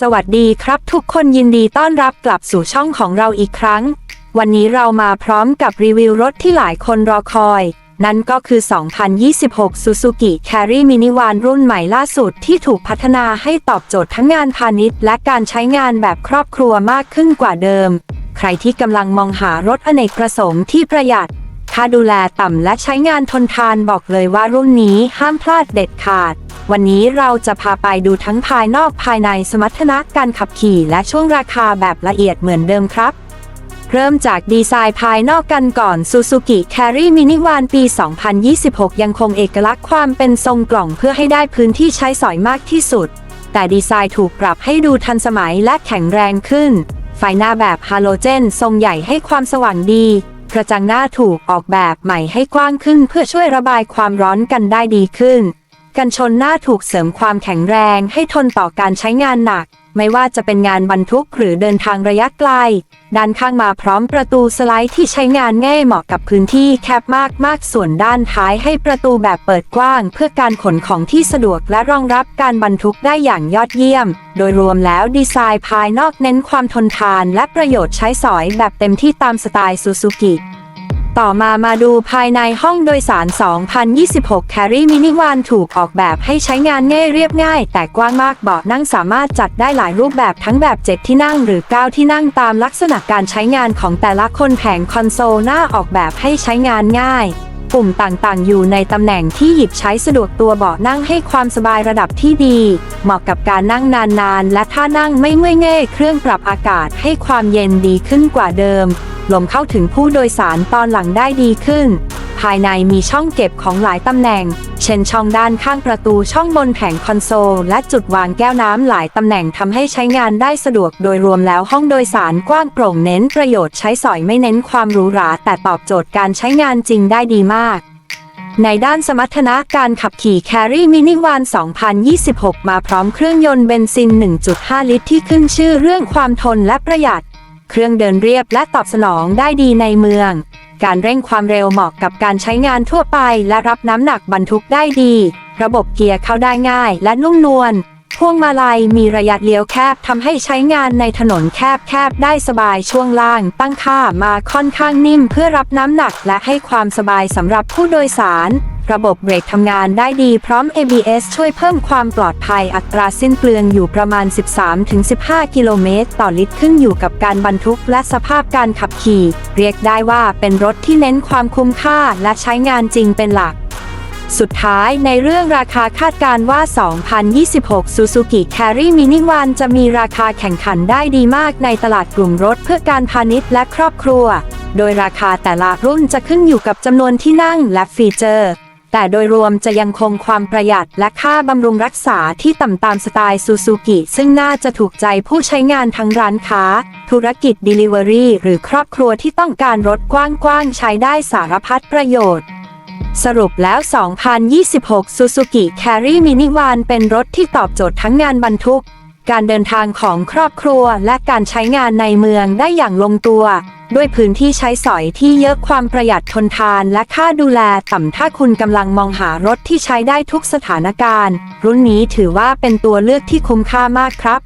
สวัสดีครับทุกคนยินดีต้อนรับกลับสู่ช่องของเราอีกครั้ง วันนี้เรามาพร้อมกับรีวิวรถที่หลายคนรอคอย นั่นก็คือ 2026 Suzuki Carry Mini Van รุ่นใหม่ล่าสุดที่ถูกพัฒนาให้ตอบโจทย์ทั้งงานพาณิชย์และการใช้งานแบบครอบครัวมากขึ้นกว่าเดิม ใครที่กำลังมองหารถอเนกประสงค์ที่ประหยัดค่าดูแลต่ำและใช้งานทนทานบอกเลยว่ารุ่นนี้ห้ามพลาดเด็ดขาด วันนี้เราจะพาไปดูทั้งภายนอกภายในสมรรถนะการขับขี่และช่วงราคาแบบละเอียดเหมือนเดิมครับ เริ่มจากดีไซน์ภายนอกกันก่อน Suzuki Carry Mini Van ปี 2026 ยังคงเอกลักษณ์ความเป็นทรงกล่องเพื่อให้ได้พื้นที่ใช้สอยมากที่สุด แต่ดีไซน์ถูกปรับให้ดูทันสมัยและแข็งแรงขึ้น ไฟหน้าแบบฮาโลเจน ทรงใหญ่ให้ความสว่างดีกระจังหน้าถูกออกแบบใหม่ให้กว้างขึ้นเพื่อช่วยระบายความร้อนกันได้ดีขึ้น กันชนหน้าถูกเสริมความแข็งแรงให้ทนต่อการใช้งานหนัก ไม่ว่าจะเป็นงานบรรทุกหรือเดินทางระยะไกล ด้านข้างมาพร้อมประตูสไลด์ที่ใช้งานง่ายเหมาะกับพื้นที่แคบมากมากส่วนด้านท้ายให้ประตูแบบเปิดกว้าง เพื่อการขนของที่สะดวกและรองรับการบรรทุกได้อย่างยอดเยี่ยม โดยรวมแล้วดีไซน์ภายนอกเน้นความทนทาน และประโยชน์ใช้สอยแบบเต็มที่ตามสไตล์ซูซูกิ ต่อมามาดูภายในห้องโดยสาร 2026 Carry Mini Van ถูกออกแบบให้ใช้งานง่ายเรียบง่าย แต่กว้างมากเบาะนั่งสามารถจัดได้หลายรูปแบบทั้งแบบ 7 ที่นั่งหรือ 9 ที่นั่งตามลักษณะการใช้งานของแต่ละคนแผงคอนโซลหน้าออกแบบให้ใช้งานง่ายปุ่มต่างๆ อยู่ในตำแหน่งที่หยิบใช้สะดวกตัวเบาะนั่งให้ความสบายระดับที่ดี เหมาะกับการนั่งนานๆ และถ้านั่งไม่เมื่อยเง่ายเครื่องปรับอากาศให้ความเย็นดีขึ้นกว่าเดิม ลมเข้าถึงผู้โดยสารตอนหลังได้ดีขึ้น ภายในมีช่องเก็บของหลายตำแหน่ง เช่นช่องด้านข้างประตูช่องบนแผงคอนโซล และจุดวางแก้วน้ำหลายตำแหน่งทำให้ใช้งานได้สะดวกโดยรวมแล้วห้องโดยสารกว้างโปร่งเน้นประโยชน์ใช้สอยไม่เน้นความหรูหรา แต่ตอบโจทย์การใช้งานจริงได้ดีมากในด้านสมรรถนะการขับขี่ Carry Mini Van 2026 มาพร้อมเครื่องยนต์เบนซิน 1.5 ลิตรที่ขึ้นชื่อเรื่องความทนและประหยัด เครื่องเดินเรียบและตอบสนองได้ดีในเมือง การเร่งความเร็วเหมาะกับการใช้งานทั่วไป และรับน้ำหนักบรรทุกได้ดี ระบบเกียร์เข้าได้ง่ายและนุ่มนวล พวงมาลัยมีระยะเลี้ยวแคบทำให้ใช้งานในถนนแคบๆได้สบายช่วงล่าง ตั้งค่ามาค่อนข้างนิ่มเพื่อรับน้ำหนักและให้ความสบายสำหรับผู้โดยสาร ระบบเบรกทำงานได้ดีพร้อม ABS ช่วยเพิ่มความปลอดภัยอัตราสิ้นเปลืองอยู่ประมาณ 13-15 กิโลเมตรต่อลิตรขึ้นอยู่กับการบรรทุกและสภาพการขับขี่ เรียกได้ว่าเป็นรถที่เน้นความคุ้มค่าและใช้งานจริงเป็นหลัก สุดท้ายในเรื่องราคาคาดการว่า 2026 Suzuki Carry Mini Van จะมีราคาแข่งขันได้ดีมากในตลาดกลุ่มรถเพื่อการพาณิชย์และครอบครัว โดยราคาแต่ละรุ่นจะขึ้นอยู่กับจำนวนที่นั่งและฟีเจอร์ แต่โดยรวมจะยังคงความประหยัดและค่าบำรุงรักษาที่ต่ำตามสไตล์ซูซูกิซึ่งน่าจะถูกใจผู้ใช้งานทั้งร้านค้า ธุรกิจ Delivery หรือครอบครัวที่ต้องการรถกว้างๆใช้ได้สารพัดประโยชน์ สรุปแล้ว 2026 Suzuki Carry Mini Van เป็นรถที่ตอบโจทย์ทั้งงานบรรทุก การเดินทางของครอบครัว และการใช้งานในเมืองได้อย่างลงตัว ด้วยพื้นที่ใช้สอยที่เยอะความประหยัดทนทาน และค่าดูแลต่ำถ้าคุณกำลังมองหารถที่ใช้ได้ทุกสถานการณ์ รุ่นนี้ถือว่าเป็นตัวเลือกที่คุ้มค่ามากครับ